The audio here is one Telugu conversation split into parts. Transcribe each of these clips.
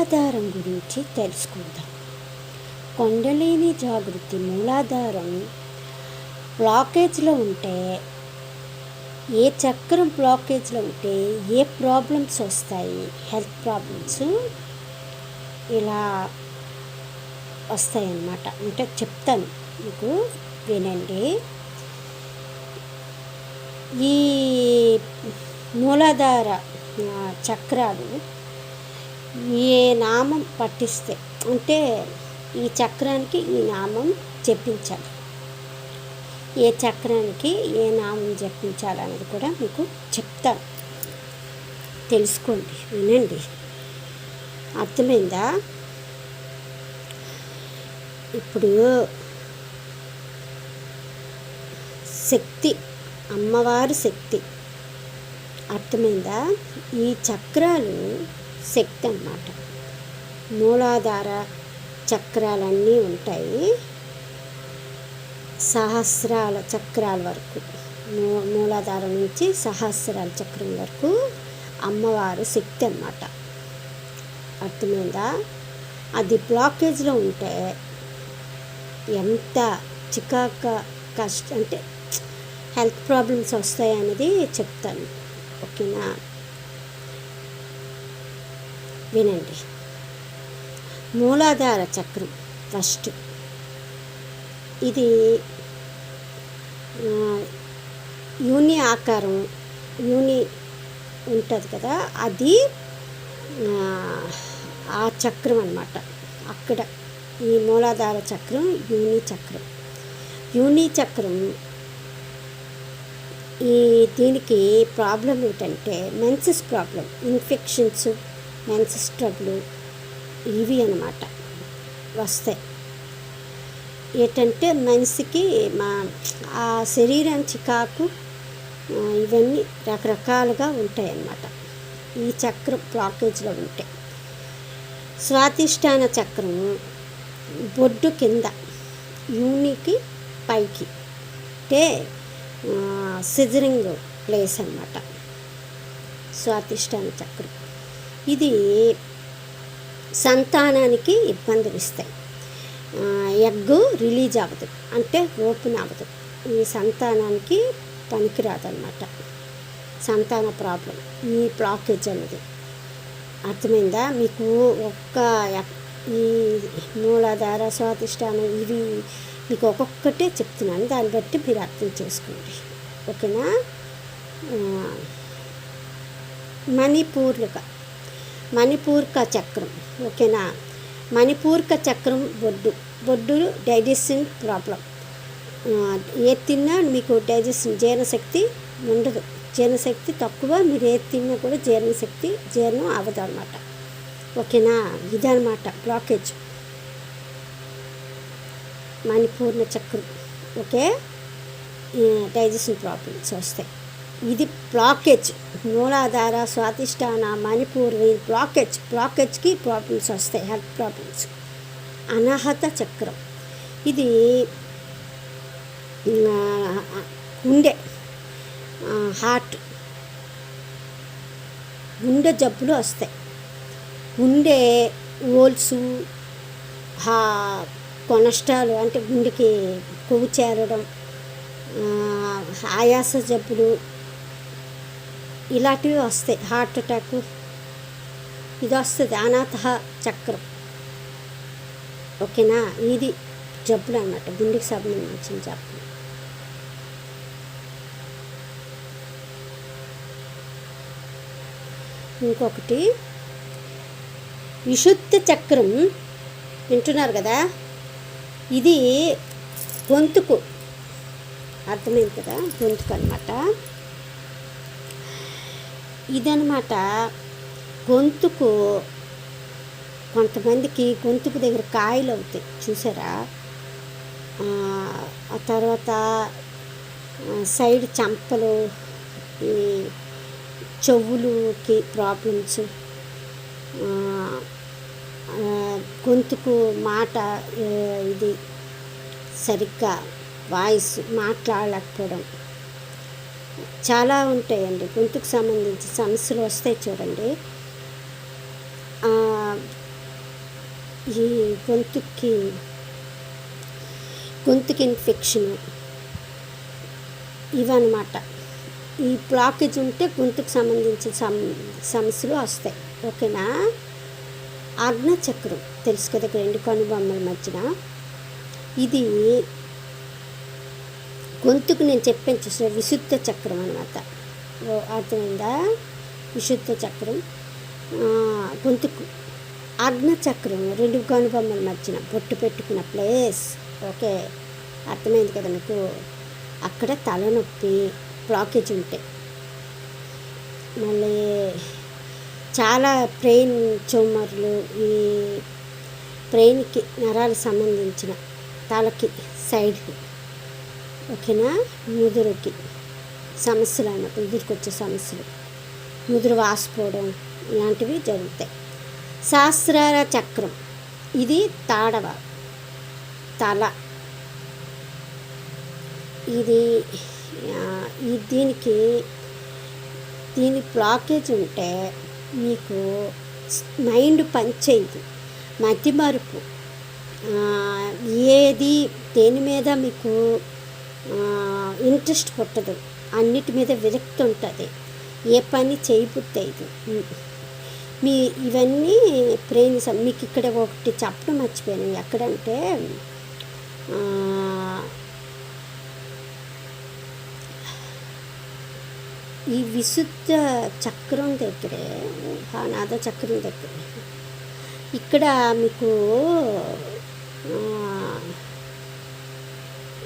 మూలాధారం గురించి తెలుసుకుందాం. కొండలేని జాగృతి మూలాధారం బ్లాకేజ్లో ఉంటే ఏ చక్రం బ్లాకేజ్లో ఉంటే ఏ ప్రాబ్లమ్స్ వస్తాయి? హెల్త్ ప్రాబ్లమ్స్ ఇలా వస్తాయన్నమాట. అంటే చెప్తాను మీకు వినండి. ఈ మూలాధార చక్రాలు ఏ నామం పట్టిస్తే అంటే ఈ చక్రానికి ఈ నామం చెప్పించాలి ఏ చక్రానికి ఏ నామం జపించాలనేది కూడా మీకు చెప్తాను తెలుసుకోండి వినండి. అర్థమైందా? ఇప్పుడు శక్తి అమ్మవారి శక్తి. అర్థమైందా? ఈ చక్రాలు శక్తి అన్నమాట. మూలాధార చక్రాలన్నీ ఉంటాయి. సహస్రాల చక్రాల వరకు మూ- మూలాధారం నుంచి సహస్రాల చక్రం వరకు అమ్మవారు శక్తి అన్నమాట. అర్థమైందా? అది బ్లాకేజ్లో ఉంటే ఎంత చికాక కష్ట అంటే హెల్త్ ప్రాబ్లమ్స్ వస్తాయి అనేది చెప్తాను. ఓకేనా? వినండి. మూలాధార చక్రం ఫస్ట్. ఇది యూని ఆకారం యూని ఉంటుంది కదా అది ఆ, ఆ చక్రం అన్నమాట. అక్కడ ఈ మూలాధార చక్రం యూని చక్రం. యూని చక్రం ఈ దీనికి ప్రాబ్లం ఏంటంటే మెన్సెస్ ప్రాబ్లం ఇన్ఫెక్షన్స్ మెన్సెస్ ఇవి అన్నమాట. వస్తాయి ఏంటంటే మనిషికి మా ఆ శరీరం చికాకు ఇవన్నీ రకరకాలుగా ఉంటాయి అన్నమాట ఈ చక్రం బ్లాకేజ్లో ఉంటాయి స్వాతిష్టాన చక్రం బొడ్డు కింద యూనికి పైకి అంటే సిజరింగ్ ప్లేస్ అన్నమాట. స్వాతిష్టాన చక్రం. ఇది సంతానానికి ఇబ్బందులు ఇస్తాయి ఎగ్ రిలీజ్ అవ్వదు. అంటే ఓపెన్ అవ్వదు. ఈ సంతానానికి పనికిరాదన్నమాట. సంతాన ప్రాబ్లం. ఈ బ్లాకేజ్ అనేది. అర్థమైందా? మీకు ఒక్క ఈ మూలాధార స్వాతిష్టానం ఇవి మీకు ఒక్కొక్కటే చెప్తున్నాను. దాన్ని బట్టి మీరు అర్థం చేసుకోండి. ఓకేనా? మణిపూర్లుగా మణిపూర్క చక్రం ఓకేనా? మణిపూర్క చక్రం బొడ్డు బొడ్డు డైజెషన్ ప్రాబ్లం. ఏది తిన్నా మీకు డైజెషన్ జీర్ణశక్తి ఉండదు. జీర్ణశక్తి తక్కువ మీరు ఏది తిన్నా కూడా జీర్ణశక్తి జీర్ణం అవ్వదు అనమాట ఓకేనా? ఇదనమాట బ్లాకేజ్ మణిపూర్ణ చక్రం ఓకే? డైజెషన్ ప్రాబ్లమ్స్ వస్తాయి. ఇది బ్లాకేజ్ మూలాధార స్వాతిష్టాన మణిపూర్ బ్లాకేజ్ బ్లాకేజ్కి ప్రాబ్లమ్స్ వస్తాయి హెల్త్ ప్రాబ్లమ్స్ అనాహత చక్రం. ఇది గుండె హార్ట్ గుండె జబ్బులు వస్తాయి. గుండె ఓల్సు కొనష్టాలు అంటే గుండెకి కొవ్వు చేరడం ఆయాస జబ్బులు ఇలాంటివి వస్తాయి. హార్ట్ అటాక్ ఇది వస్తుంది. అనాథ చక్రం. ఓకేనా? ఇది జబ్బులు అన్నమాట. గుండెకి సంబంధించిన జబ్బులు. ఇంకొకటి విశుద్ధ చక్రం వింటున్నారు కదా? ఇది గొంతుకు. అర్థమైంది కదా? గొంతుకు అనమాట ఇదనమాట. గొంతుకు కొంతమందికి గొంతుకు దగ్గర కాయలు అవుతాయి. చూసారా? ఆ, తర్వాత సైడ్ చంపలు ఈ చెవులుకి ప్రాబ్లమ్స్ గొంతుకు మాట ఇది సరిగ్గా వాయిస్ మాట్లాడలేకపోవడం. చాలా ఉంటాయండి. గొంతుకు సంబంధించి సమస్యలు వస్తాయి చూడండి. ఈ గొంతుకి గొంతుకి ఇన్ఫెక్షన్ ఇవన్నమాట. ఈ బ్లాకేజ్ ఉంటే గొంతుకు సంబంధించిన సమ సమస్యలు వస్తాయి. ఓకేనా? ఆజ్ఞ చక్రం తెలుసు కదా రెండు కనుబొమ్మల మధ్యన. ఇది గొంతుకు నేను చెప్పాను చూసిన విశుద్ధ చక్రం అనమాట అర్థమైందా? విశుద్ధ చక్రం. గొంతుకు. ఆజ్ఞ చక్రం రెండు కనుబొమ్మల మధ్యన బొట్టు పెట్టుకున్న ప్లేస్. ఓకే అర్థమైంది కదా మీకు? అక్కడ తలనొప్పి బ్లాకేజ్ ఉంటాయి మళ్ళీ చాలా బ్రెయిన్ ట్యూమర్లు ఈ బ్రెయిన్కి నరాలు సంబంధించిన తలకి సైడ్కి ఓకేనా? ముదురుకి. సమస్యలు అన్నమాట ముదురుకు వచ్చే సమస్యలు. ముదురు వాసిపోవడం ఇలాంటివి జరుగుతాయి. శాస్త్రాల చక్రం. ఇది తాడవ. తల. ఇది దీనికి దీని బ్లాకేజ్ ఉంటే మీకు మైండ్ పనిచేయదు మతి మరుపు. ఏది దేని మీద మీకు ఇంట్రెస్ట్ పుట్టదు అన్నిటి మీద విరక్తి ఉంటుంది. ఏ పని చేయబుద్దైదు మీ ఇవన్నీ బ్రెయిన్ మీకు ఇక్కడ ఒకటి చెప్పడం మర్చిపోయాను. ఎక్కడంటే ఈ విశుద్ధ చక్రం దగ్గరే నాద చక్రం దగ్గర. ఇక్కడ మీకు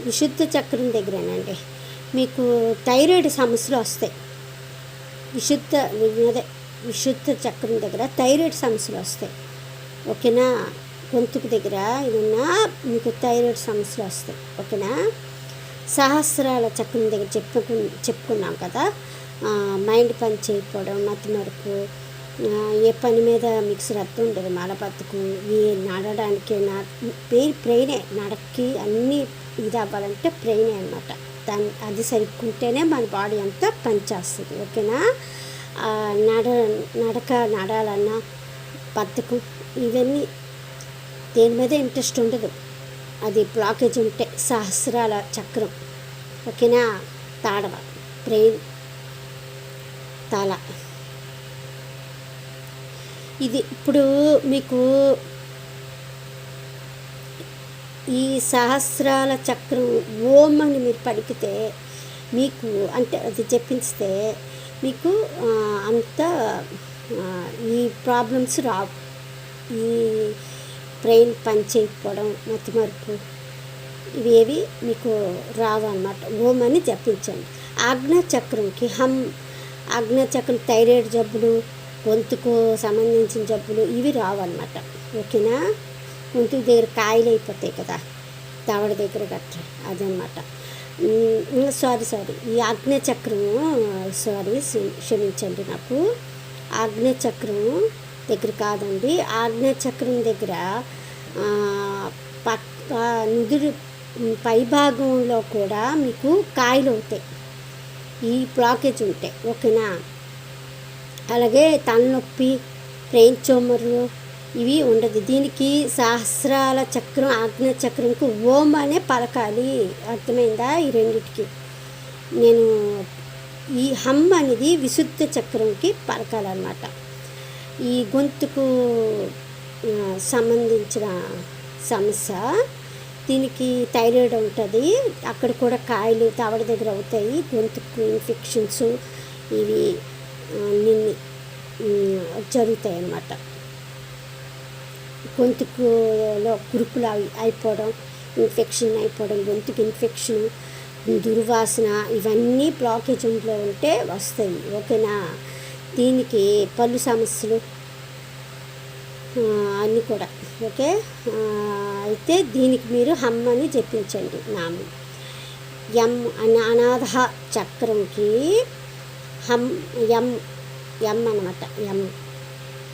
విశుద్ధ చక్రం దగ్గరేనండి. మీకు థైరాయిడ్ సమస్యలు వస్తాయి. విశుద్ధ అదే విశుద్ధ చక్రం దగ్గర థైరాయిడ్ సమస్యలు వస్తాయి. ఓకేనా? గొంతుకు దగ్గర ఏమన్నా మీకు థైరాయిడ్ సమస్యలు వస్తాయి. ఓకేనా? సహస్రాల చక్రం దగ్గర చెప్పుకు చెప్పుకున్నాం కదా. మైండ్ పని చేయకపోవడం మతి మరుపు ఏ పని మీద మీకు శ్రద్ధ ఉండదు. మలబద్ధకం ఈ నడడానికి నా పేరు ప్రెయినే నడక్కి అన్నీ ఇది అవ్వాలంటే ప్రెయినే అనమాట దాని అది సరుక్కుంటేనే మన బాడీ అంతా పనిచేస్తుంది. ఓకేనా? నడ నడక నడాలన్నా బద్ధకం ఇవన్నీ దేని మీద ఇంట్రెస్ట్ ఉండదు. అది బ్లాకేజ్ ఉంటే సహస్రాల చక్రం. ఓకేనా? తాడవ బ్రెయిన్ తల. ఇది ఇప్పుడు మీకు ఈ సహస్రాల చక్రం ఓం అని మీరు పలికితే మీకు అంటే అది చెప్పించితే మీకు అంత ఈ ప్రాబ్లమ్స్ రావు. ఈ బ్రెయిన్ పని చేయకపోవడం మతిమరుపు ఇవేవి మీకు రావు అన్నమాట. ఓం అని జపించండి. ఆజ్ఞాచక్రంకి హమ్ ఆజ్ఞాచక్రం థైరాయిడ్ జబ్బులు గొంతుకు సంబంధించిన జబ్బులు ఇవి రావన్నమాట. ఓకేనా? గొంతు దగ్గర కాయలు అయిపోతాయి కదా దవడ దగ్గర గట్ర అదనమాట సారీ సారీ ఈ చక్రము సారీ క్షమించండి నాకు. చక్రము దగ్గర కాదండి. చక్రం దగ్గర పక్క నుదురు పై భాగంలో కూడా మీకు కాయలు అవుతాయి. ఈ బ్లాకేజ్ ఉంటాయి ఓకేనా? అలాగే తలనొప్పి బ్రెయిన్ ట్యూమర్లు ఇవి ఉండదు. దీనికి సహస్రాల చక్రం ఆజ్ఞ చక్రంకు ఓం అనే పలకాలి. అర్థమైందా ఈ రెండిటికి? నేను ఈ హమ్ అనేది విశుద్ధ చక్రంకి పలకాలన్నమాట. ఈ గొంతుకు సంబంధించిన సమస్య దీనికి థైరాయిడ్ ఉంటుంది. అక్కడ కూడా కాయలు తవడ దగ్గర అవుతాయి. గొంతుకు ఇన్ఫెక్షన్స్ ఇవి. నిన్ని జరుగుతాయి అన్నమాట గొంతుకులో కురుపులు అవి అయిపోవడం ఇన్ఫెక్షన్ అయిపోవడం గొంతుకు ఇన్ఫెక్షన్ దుర్వాసన ఇవన్నీ బ్లాకేజ్ ఉంటే వస్తాయి. ఓకేనా? దీనికి పళ్ళు సమస్యలు అన్నీ కూడా. ఓకే? అయితే దీనికి మీరు హమ్ అని చెప్పించండి నామం ఎం అనాథ చక్రంకి హమ్ ఎం ఎం అనమాట ఎం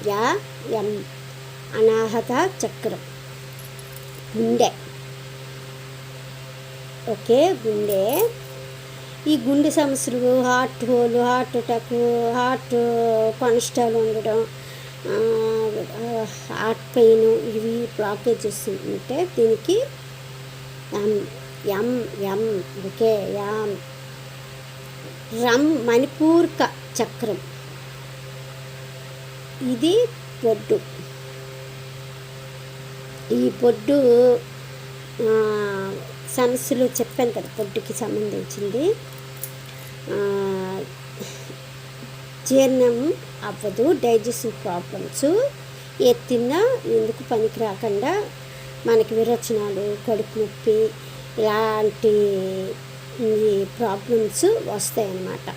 యా ఎం అనాహత చక్రం. గుండె. ఓకే గుండె. ఈ గుండె సమస్యలు heart hole heart attack heart cholesterol ఉండడం హార్ట్ పెయిన్ ఇవి బ్లాకేజెస్ ఉంటే దీనికి ఎం ఎం ఎం ఓకే యామ్. రమ్ మణిపూర్క చక్రం. ఇది పొడ్డు. ఈ పొడ్డు సమస్యలు చెప్పాను కదా బొడ్డుకి సంబంధించింది. జీర్ణం అవ్వదు డైజెషన్ ప్రాబ్లమ్స్. ఏ తిన్నా ఎందుకు పనికి రాకుండా మనకి విరోచనాలు కడుపు నొప్పి ఇలాంటి ఈ ప్రాబ్లమ్స్ వస్తాయన్నమాట.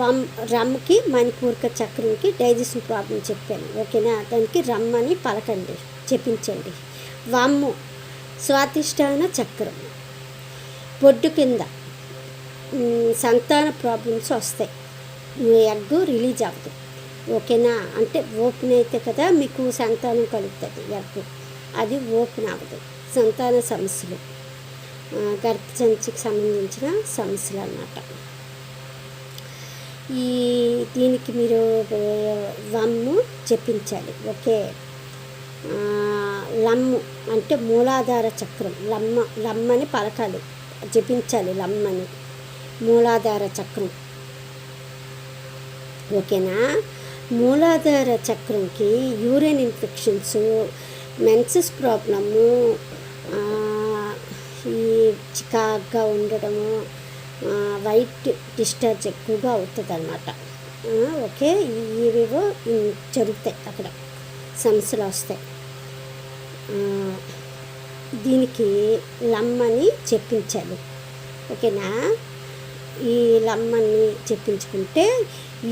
వమ్ రమ్కి మణిపూర్క చక్రంకి డైజెషన్ ప్రాబ్లం చెప్పాను. ఓకేనా? దానికి రమ్ అని పలకండి. చెప్పించండి. వమ్ము స్వాతిష్టాన చక్రం. బొడ్డు కింద సంతాన ప్రాబ్లమ్స్ వస్తాయి. ఎగ్ రిలీజ్ అవ్వదు. ఓకేనా? అంటే ఓపెన్ అయితే కదా మీకు సంతానం కలుగుతుంది ఎగ్ అది ఓపెన్ అవ్వదు. సంతాన సమస్యలు. గర్భ గర్భసంచికి సంబంధించిన సమస్యలు అన్నమాట. ఈ దీనికి మీరు వమ్ము చెప్పించాలి ఓకే. లమ్ము అంటే మూలాధార చక్రం. లమ్మ లమ్మని పలకాలి. జపించాలి లమ్మని మూలాధార చక్రం. ఓకేనా? మూలాధార చక్రంకి యూరిన్ ఇన్ఫెక్షన్స్ మెన్సెస్ ప్రాబ్లము ఈ చికాగ్గా ఉండడము వైట్ డిశ్చార్జ్ ఎక్కువగా అవుతుంది అనమాట ఓకే ఇవేవో జరుగుతాయి అక్కడ సమస్యలు వస్తాయి. దీనికి లమ్మని చెప్పించాలి. ఓకేనా? ఈ లమ్మని చెప్పించుకుంటే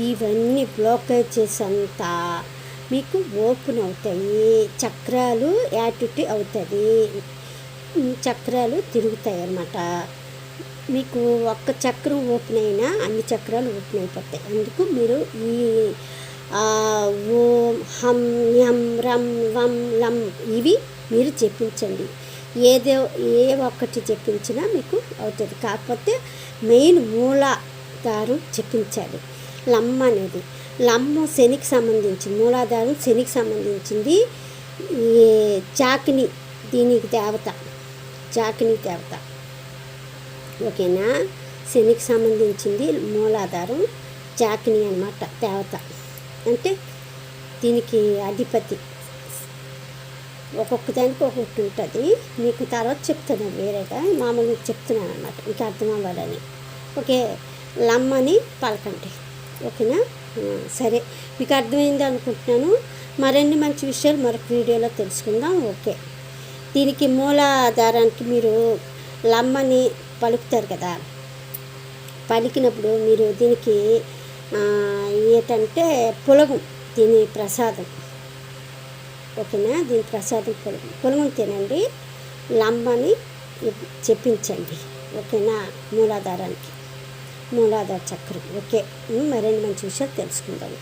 ఇవన్నీ బ్లోకేజెస్ అంతా మీకు ఓపెన్ అవుతాయి చక్రాలు యాటిటీ అవుతుంది చక్రాలు తిరుగుతాయి అన్నమాట మీకు ఒక్క చక్రం ఓపెన్ అయినా అన్ని చక్రాలు ఓపెన్ అయిపోతాయి. అందుకు మీరు ఈ ఓం హం యం రం వం లం ఇవి మీరు చెప్పించండి ఏదో ఏ ఒక్కటి చెప్పించినా మీకు అవుతుంది. కాకపోతే మెయిన్ మూలాధారం చెప్పించాలి లమ్మ అనేది. లమ్ము శనికి సంబంధించి మూలాధారం శనికి సంబంధించింది ఈ చాకిని దీనికి దేవత. చాకిని దేవత ఓకేనా? శనికి సంబంధించింది మూలాధారం చాకిని అనమాట దేవత అంటే దీనికి అధిపతి. ఒక్కొక్క దానికి ఒక్కొక్కటి ఉంటుంది. మీకు తర్వాత చెప్తాను వేరేగా. మామూలుగా చెప్తున్నాను అనమాట మీకు అర్థం అవ్వాలని. ఓకే? లమ్మని పలకండి. ఓకేనా? సరే. మీకు అర్థమైంది అనుకుంటున్నాను. మరిన్ని మంచి విషయాలు మరొక వీడియోలో తెలుసుకుందాం. ఓకే. దీనికి మూలాధారానికి మీరు లమ్మని పలుకుతారు కదా. పలికినప్పుడు మీరు దీనికి ఏంటంటే పులగం దీని ప్రసాదం. ఓకేనా? దీని ప్రసాదం పులగం. పులగం తినండి లమ్మని చెప్పించండి. ఓకేనా? మూలాధారానికి. మూలాధార చక్రం. ఓకే. మరిన్ని మంచి విషయాలు తెలుసుకుందాం.